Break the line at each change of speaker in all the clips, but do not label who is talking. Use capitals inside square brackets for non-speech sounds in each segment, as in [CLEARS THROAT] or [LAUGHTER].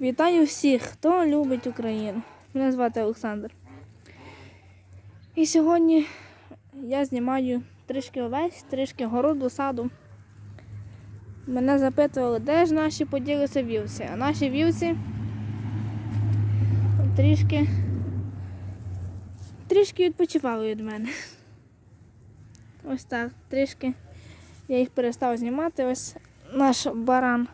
Вітаю всіх, хто любить Україну. Мене звати Олександр. І сьогодні я знімаю трішки овець, трішки городу, саду. Мене запитували, де ж наші поділися вівці. А наші вівці трішки, трішки відпочивали від мене. Ось так, трішки я їх перестав знімати. Ось наш баран.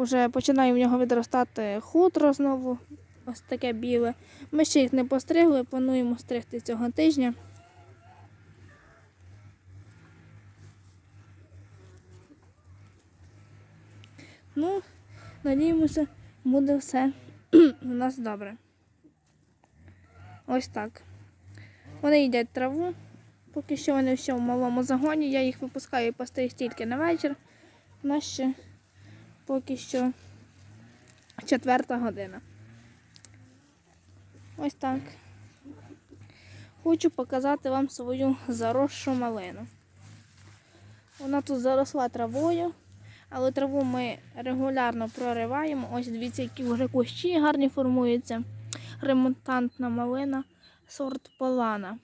Уже починає в нього відростати хутро знову, ось таке біле. Ми ще їх не постригли, плануємо стригти цього тижня. Ну, надіємося, буде все [CLEARS THROAT] у нас добре. Ось так. Вони їдять траву. Поки що вони ще в малому загоні. Я їх випускаю пасти їх тільки на вечір. У нас ще поки що четверта година. Ось так. Хочу показати вам свою заросшу малину. Вона тут заросла травою, але траву ми регулярно прориваємо. Ось дивіться, які вже кущі гарні формуються. Ремонтантна малина, сорт Полана.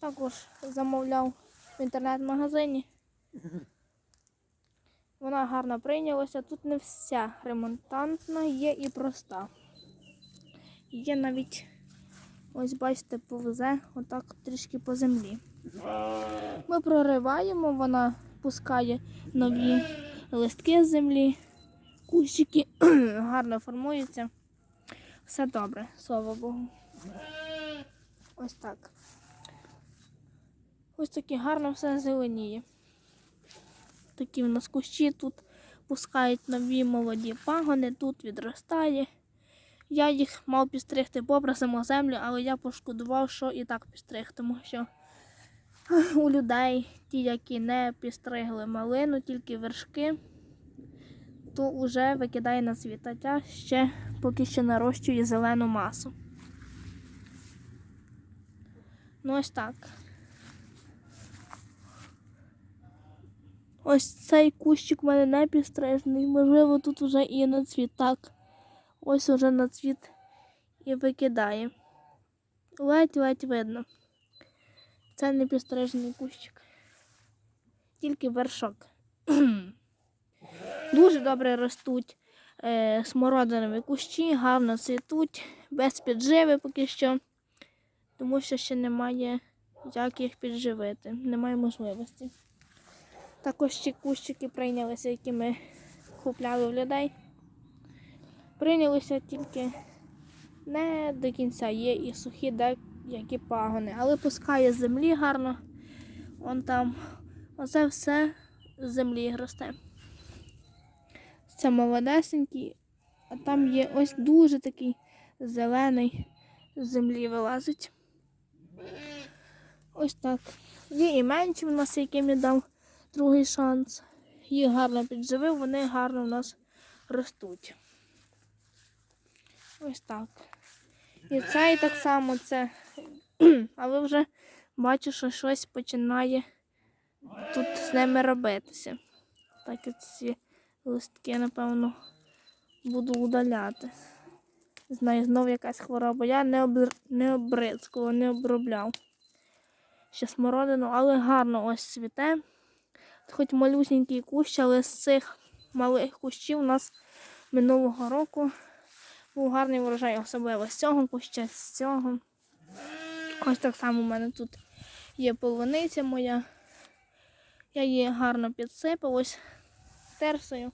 Також замовляв в інтернет-магазині. [LAUGHS] Гарно прийнялася. Тут не вся ремонтантна, є і проста. Є навіть, ось бачите, повзе отак трішки по землі. Ми прориваємо, вона пускає нові листки з землі, кущики [CLEARS THROAT] гарно формуються. Все добре, слава Богу. Ось так. Ось таке гарно все зеленіє такі в нас кущі тут пускають нові молоді пагони, тут відростає. Я їх мав підстригти попри саму землю, але я пошкодував, що і так підстриг, тому що у людей, ті, які не підстригли малину, тільки вершки, то вже викидає на світ. А ще поки що нарощує зелену масу. Ну ось так. Ось цей кущик у мене не підстрижений. Можливо, тут вже і на цвіт. Так. Ось уже на цвіт і викидає. Ледь-ледь видно. Це не підстрижений кущик. Тільки вершок. [CLEARS THROAT] Дуже добре ростуть е, смородинові кущі, гарно цвітуть, без підживи поки що, тому що ще немає як їх підживити, немає можливості. Також ще кущики прийнялися, які ми купляли в людей. Прийнялися тільки не до кінця, є і сухі деякі пагони, але пускає землі гарно. Вон там оце все з землі росте. Це молодесенький, а там є ось дуже такий зелений з землі вилазить. Ось так. Є і менші в нас, яким я дав другий шанс. Їх гарно підживив, вони гарно у нас ростуть. Ось так. І цей так само це. [CLEARS THROAT] Але вже бачу, що щось починає тут з ними робитися. Так і ці листки, напевно, буду удаляти. Знаю, знову якась хвороба. Я не обр... не обризкував, не обробляв. Ще смородину, але гарно ось цвіте хоч малюсенький кущ, але з цих малих кущів у нас минулого року був гарний врожай, особливо з цього куща, з цього. Ось так само у мене тут є полуниця моя. Я її гарно підсипав ось терсою.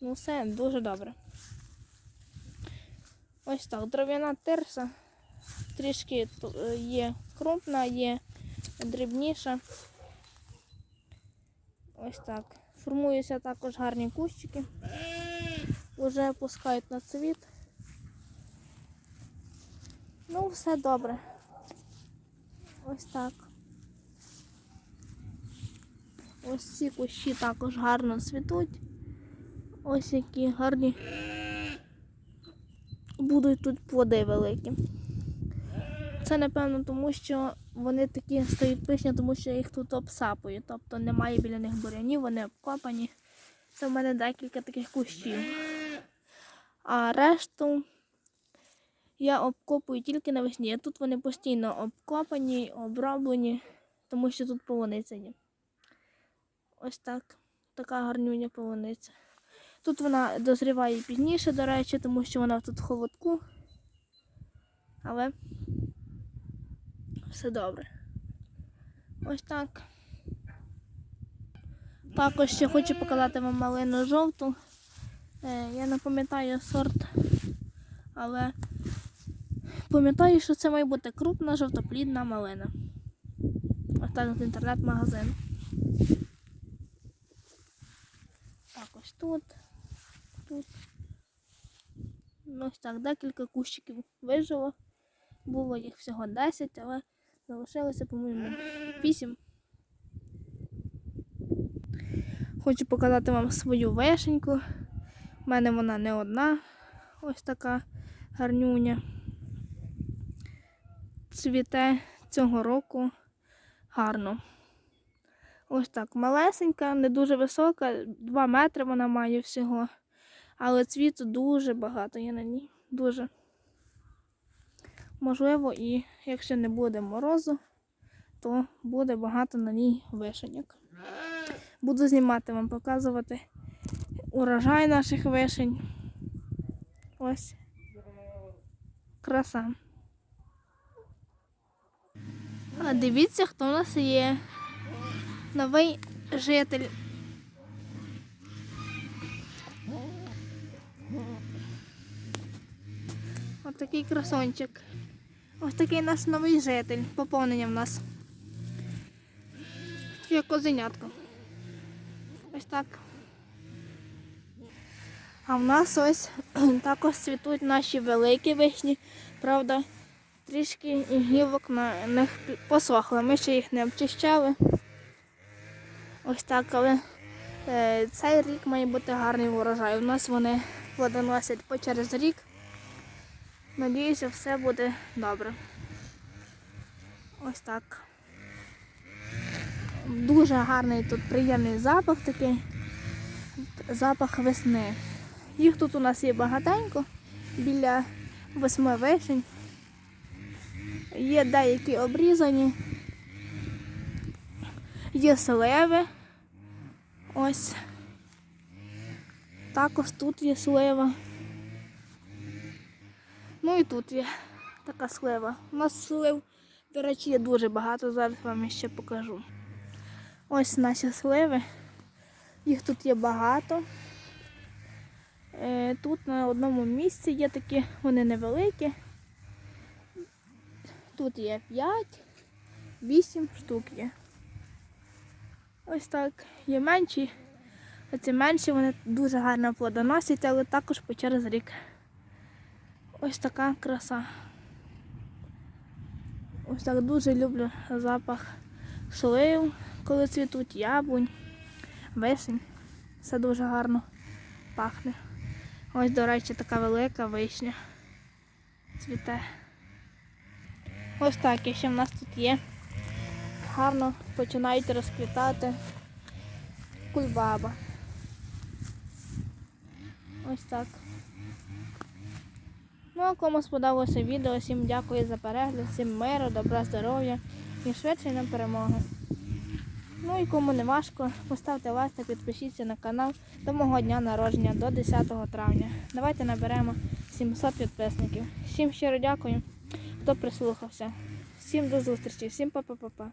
Ну все дуже добре. Ось так, дров'яна терса. Трішки є крупна, є дрібніша. Ось так. Формуються також гарні кущики. Уже пускають на цвіт. Ну, все добре. Ось так. Ось ці кущі також гарно цвітуть. Ось які гарні будуть тут плоди великі. Це, напевно, тому що вони такі стають пишні, тому що їх тут обсапую. Тобто немає біля них бурянів, вони обкопані. Це в мене декілька таких кущів. А решту я обкопую тільки навесні. Тут вони постійно обкопані, оброблені, тому що тут полуниця є. Ось так. Така гарнюня полуниця. Тут вона дозріває пізніше, до речі, тому що вона тут в холодку. Але все добре. Ось так. Також ще хочу показати вам малину жовту. Е, я не пам'ятаю сорт, але пам'ятаю, що це має бути крупна жовтоплідна малина. Ось так з інтернет-магазин. Так, ось тут. Тут. Ну, ось так, декілька кущиків вижило. Було їх всього 10, але залишилося, по-моєму, 8. Хочу показати вам свою вишеньку. У мене вона не одна. Ось така гарнюня. Цвіте цього року гарно. Ось так, малесенька, не дуже висока, 2 метри вона має всього. Але цвіту дуже багато є на ній. Дуже. Можливо, і якщо не буде морозу, то буде багато на ній вишеньок. Буду знімати вам, показувати урожай наших вишень. Ось. Краса. А дивіться, хто у нас є. Новий житель. Ось такий красончик. Ось такий наш новий житель. Поповнення в нас. Як козенятко. Ось так. А в нас ось [CLEARS THROAT] також цвітуть наші великі вишні. Правда, трішки гілок на них посохло. Ми ще їх не обчищали. Ось так, але е, цей рік має бути гарний урожай. У нас вони плодоносять по через рік. Надіюся, все буде добре. Ось так. Дуже гарний тут приємний запах такий. Запах весни. Їх тут у нас є багатенько, біля восьми вишень. Є деякі обрізані. Є сливи. Ось. Також тут є слива. Ну і тут є така слива. У нас слив, до речі, є дуже багато, зараз вам ще покажу. Ось наші сливи. Їх тут є багато. Е, Тут на одному місці є такі, вони невеликі. Тут є 5, 8 штук є. Ось так. Є менші. Оці менші вони дуже гарно плодоносять, але також по через рік. Ось така краса. Ось так дуже люблю запах слив, коли цвітуть яблунь, вишень. Все дуже гарно пахне. Ось, до речі, така велика вишня цвіте. Ось так, і ще в нас тут є. Гарно починають розквітати кульбаба. Ось так. Ну, а кому сподобалося відео, всім дякую за перегляд, всім миру, добра, здоров'я і швидше на перемоги. Ну і кому не важко, поставте лайк та підпишіться на канал до мого дня народження до 10 травня. Давайте наберемо 700 підписників. Всім щиро дякую, хто прислухався. Всім до зустрічі, всім па-па-па-па.